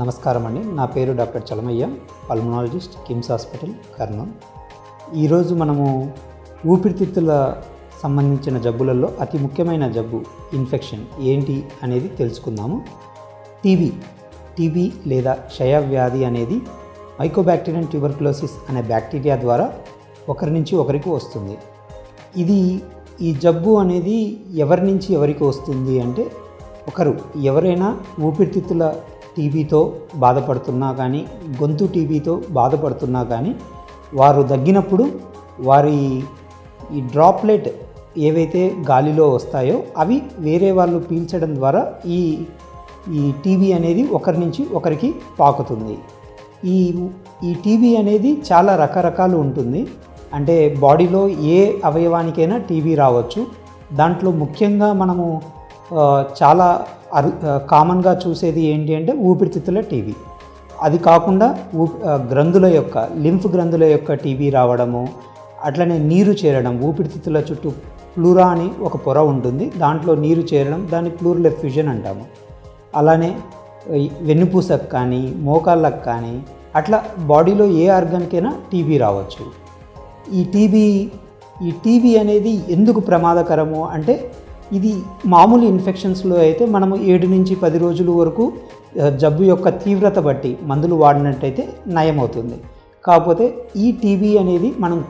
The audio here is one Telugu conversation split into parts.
నమస్కారం అండి నా పేరు doctor Chalamayya pulmonologist KIMS hospital Kurnool. ఈరోజు మనము ఊపిరితిత్తుల సంబంధించిన జబ్బులలో అతి ముఖ్యమైన జబ్బు ఇన్ఫెక్షన్ ఏంటి అనేది తెలుసుకుందాము. టీబీ టీబీ లేదా క్షయ వ్యాధి అనేది మైకోబ్యాక్టీరియన్ ట్యూబర్క్లోసిస్ అనే బ్యాక్టీరియా ద్వారా ఒకరి నుంచి ఒకరికి వస్తుంది. ఇది ఈ జబ్బు అనేది ఎవరి నుంచి ఎవరికి వస్తుంది అంటే ఒకరు ఎవరైనా ఊపిరితిత్తుల టీబీతో బాధపడుతున్నా కానీ గొంతు టీబీతో బాధపడుతున్నా కానీ వారు దగ్గినప్పుడు వారి ఈ డ్రాప్లెట్ ఏవైతే గాలిలో వస్తాయో అవి వేరే వాళ్ళు పీల్చడం ద్వారా ఈ ఈ టీబీ అనేది ఒకరి నుంచి ఒకరికి పాకుతుంది. ఈ ఈ టీబీ అనేది చాలా రకరకాలు ఉంటుంది. అంటే బాడీలో ఏ అవయవానికైనా టీబీ రావచ్చు. దాంట్లో ముఖ్యంగా మనము చాలా అరు కామన్గా చూసేది ఏంటి అంటే ఊపిరితిత్తుల టీవీ. అది కాకుండా ఊ గ్రంథుల యొక్క లింఫ్ గ్రంథుల యొక్క టీవీ రావడము అట్లనే నీరు చేరడం ఊపిరితిత్తుల చుట్టూ ప్లూరా అని ఒక పొర ఉంటుంది. దాంట్లో నీరు చేరడం దాన్ని ప్లూరల్ ఎఫ్యూజన్ అంటాము. అలానే వెన్నుపూసకు కానీ మోకాళ్ళకు కానీ అట్లా బాడీలో ఏ ఆర్గన్కైనా టీబీ రావచ్చు. ఈ టీబీ ఈ టీబీ అనేది ఎందుకు ప్రమాదకరము అంటే ఇది మామూలు ఇన్ఫెక్షన్స్లో అయితే మనము ఏడు నుంచి పది రోజుల వరకు జబ్బు యొక్క తీవ్రత బట్టి మందులు వాడినట్టయితే నయమవుతుంది. కాకపోతే ఈ టీబీ అనేది మనం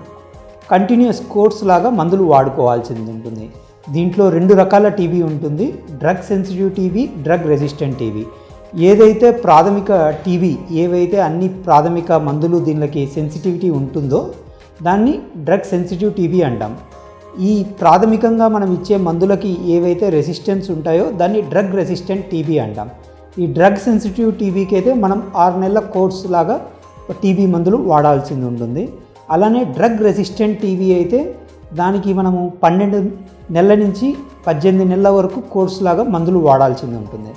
కంటిన్యూస్ కోర్స్ లాగా మందులు వాడుకోవాల్సింది ఉంటుంది. దీంట్లో రెండు రకాల టీబీ ఉంటుంది. Drug sensitive TB drug resistant TB. ఏదైతే ప్రాథమిక టీబీ ఏవైతే అన్ని ప్రాథమిక మందులు దీనికి సెన్సిటివిటీ ఉంటుందో దాన్ని డ్రగ్ సెన్సిటివ్ టీబీ అంటాం. ఈ ప్రాథమికంగా మనం ఇచ్చే మందులకి ఏవైతే రెసిస్టెన్స్ ఉంటాయో దాన్ని డ్రగ్ రెసిస్టెంట్ టీబీ అంటాం. ఈ డ్రగ్ సెన్సిటివ్ టీబీకి అయితే మనం ఆరు నెలల కోర్స్ లాగా టీబీ మందులు వాడాల్సింది ఉంటుంది. అలానే డ్రగ్ రెసిస్టెంట్ టీబీ అయితే దానికి మనము పన్నెండు నెలల నుంచి పద్దెనిమిది నెలల వరకు కోర్స్ లాగా మందులు వాడాల్సింది ఉంటుంది.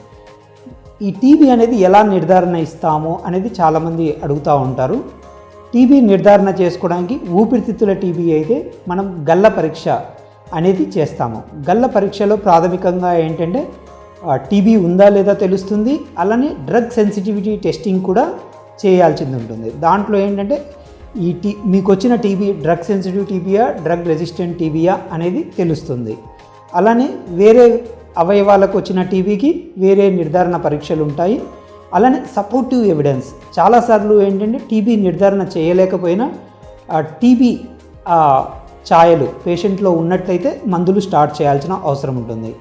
ఈ టీబీ అనేది ఎలా నిర్ధారణ ఇస్తాము అనేది చాలామంది అడుగుతూ ఉంటారు. టీబీ నిర్ధారణ చేసుకోవడానికి ఊపిరితిత్తుల టీబీ అయితే మనం గల్ల పరీక్ష అనేది చేస్తాము. గల్ల పరీక్షలో ప్రాథమికంగా ఏంటంటే టీబీ ఉందా లేదా తెలుస్తుంది. అలానే డ్రగ్ సెన్సిటివిటీ టెస్టింగ్ కూడా చేయాల్సింది ఉంటుంది. దాంట్లో ఏంటంటే ఈ టీ మీకు వచ్చిన టీబీ డ్రగ్ సెన్సిటివ్ టీబీయా డ్రగ్ రెసిస్టెంట్ టీబీయా అనేది తెలుస్తుంది. అలానే వేరే అవయవాలకు వచ్చిన టీబీకి వేరే నిర్ధారణ పరీక్షలు ఉంటాయి. అలానే సపోర్టివ్ ఎవిడెన్స్ చాలాసార్లు ఏంటంటే టీబీ నిర్ధారణ చేయలేకపోయినా టీబీ ఛాయలు పేషెంట్లో ఉన్నట్లయితే మందులు స్టార్ట్ చేయాల్సిన అవసరం ఉంటుంది.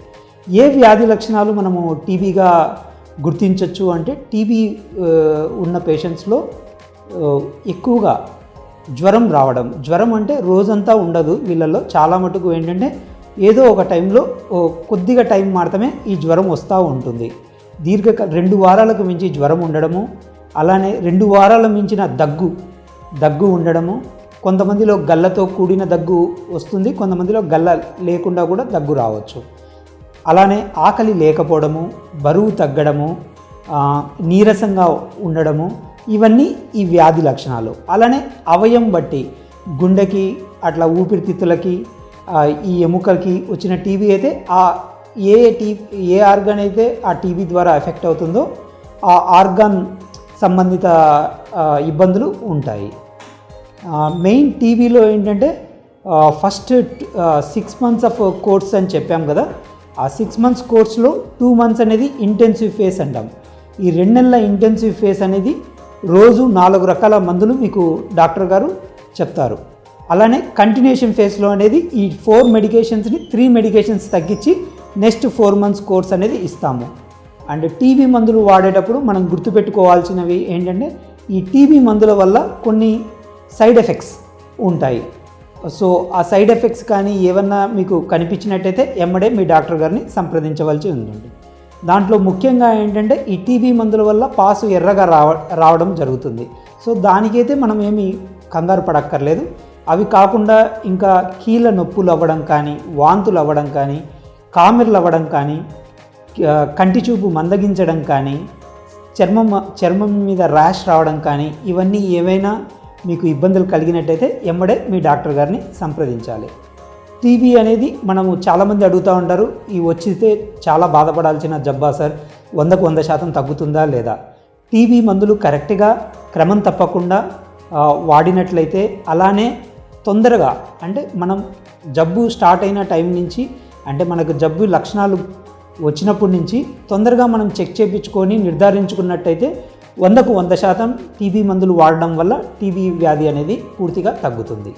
ఏ వ్యాధి లక్షణాలు మనము టీబీగా గుర్తించవచ్చు అంటే టీబీ ఉన్న పేషెంట్స్లో ఎక్కువగా జ్వరం రావడం. జ్వరం అంటే రోజంతా ఉండదు వీళ్ళల్లో. చాలా మటుకు ఏంటంటే ఏదో ఒక టైంలో కొద్దిగా టైం మాత్రమే ఈ జ్వరం వస్తూ ఉంటుంది. దీర్ఘకాల రెండు వారాలకు మించి జ్వరం ఉండడము అలానే రెండు వారాల మించిన దగ్గు దగ్గు ఉండడము. కొంతమందిలో గల్లతో కూడిన దగ్గు వస్తుంది కొంతమందిలో గల్ల లేకుండా కూడా దగ్గు రావచ్చు. అలానే ఆకలి లేకపోవడము బరువు తగ్గడము నీరసంగా ఉండడము ఇవన్నీ ఈ వ్యాధి లక్షణాలు. అలానే అవయం బట్టి గుండెకి అట్లా ఊపిరితిత్తులకి ఈ ఎముకలకి వచ్చిన టీవీ అయితే ఆ ఏ టీ ఏ ఆర్గాన్ అయితే ఆ టీబీ ద్వారా ఎఫెక్ట్ అవుతుందో ఆ ఆర్గాన్ సంబంధిత ఇబ్బందులు ఉంటాయి. మెయిన్ టీవీలో ఏంటంటే first six months of course అని చెప్పాం కదా. ఆ సిక్స్ మంత్స్ కోర్స్లో టూ మంత్స్ అనేది ఇంటెన్సివ్ ఫేస్ అంటాం. ఈ రెండు నెలల ఇంటెన్సివ్ ఫేస్ అనేది రోజు నాలుగు రకాల మందులు మీకు డాక్టర్ గారు చెప్తారు. అలానే కంటిన్యూషన్ ఫేస్లో అనేది ఈ ఫోర్ మెడికేషన్స్ని త్రీ మెడికేషన్స్ తగ్గించి నెక్స్ట్ ఫోర్ మంత్స్ కోర్స్ అనేది ఇస్తాము. అండ్ టీబీ మందులు వాడేటప్పుడు మనం గుర్తుపెట్టుకోవాల్సినవి ఏంటంటే ఈ టీబీ మందుల వల్ల కొన్ని సైడ్ ఎఫెక్ట్స్ ఉంటాయి. సో ఆ సైడ్ ఎఫెక్ట్స్ కానీ ఏమన్నా మీకు కనిపించినట్టయితే ఎమ్మడే మీ డాక్టర్ గారిని సంప్రదించవలసి ఉంటుంది దాంట్లో ముఖ్యంగా ఏంటంటే ఈ టీబీ మందుల వల్ల పాసు ఎర్రగా రావ రావడం జరుగుతుంది. సో దానికైతే మనం ఏమి కంగారు పడక్కర్లేదు. అవి కాకుండా ఇంకా కీళ్ళ నొప్పులు అవ్వడం కానీ వాంతులు అవ్వడం కానీ కామెర్లు అవ్వడం కానీ కంటి చూపు మందగించడం కానీ చర్మం చర్మం మీద ర్యాష్ రావడం కానీ ఇవన్నీ ఏవైనా మీకు ఇబ్బందులు కలిగినట్టయితే ఎమ్మడే మీ డాక్టర్ గారిని సంప్రదించాలి. టీబీ అనేది మనము చాలామంది అడుగుతూ ఉంటారు ఈ వచ్చితే చాలా బాధపడాల్సిన జబ్బా సార్ వందకు వంద శాతం తగ్గుతుందా లేదా? టీబీ మందులు కరెక్ట్గా క్రమం తప్పకుండా వాడినట్లయితే అలానే తొందరగా అంటే మనం జబ్బు స్టార్ట్ అయిన టైం నుంచి అంటే మనకు జబ్బు లక్షణాలు వచ్చినప్పటి నుంచి తొందరగా మనం చెక్ చేయించుకొని నిర్ధారించుకున్నట్టయితే వందకు వంద శాతం టీబీ మందులు వాడడం వల్ల టీబీ వ్యాధి అనేది పూర్తిగా తగ్గుతుంది.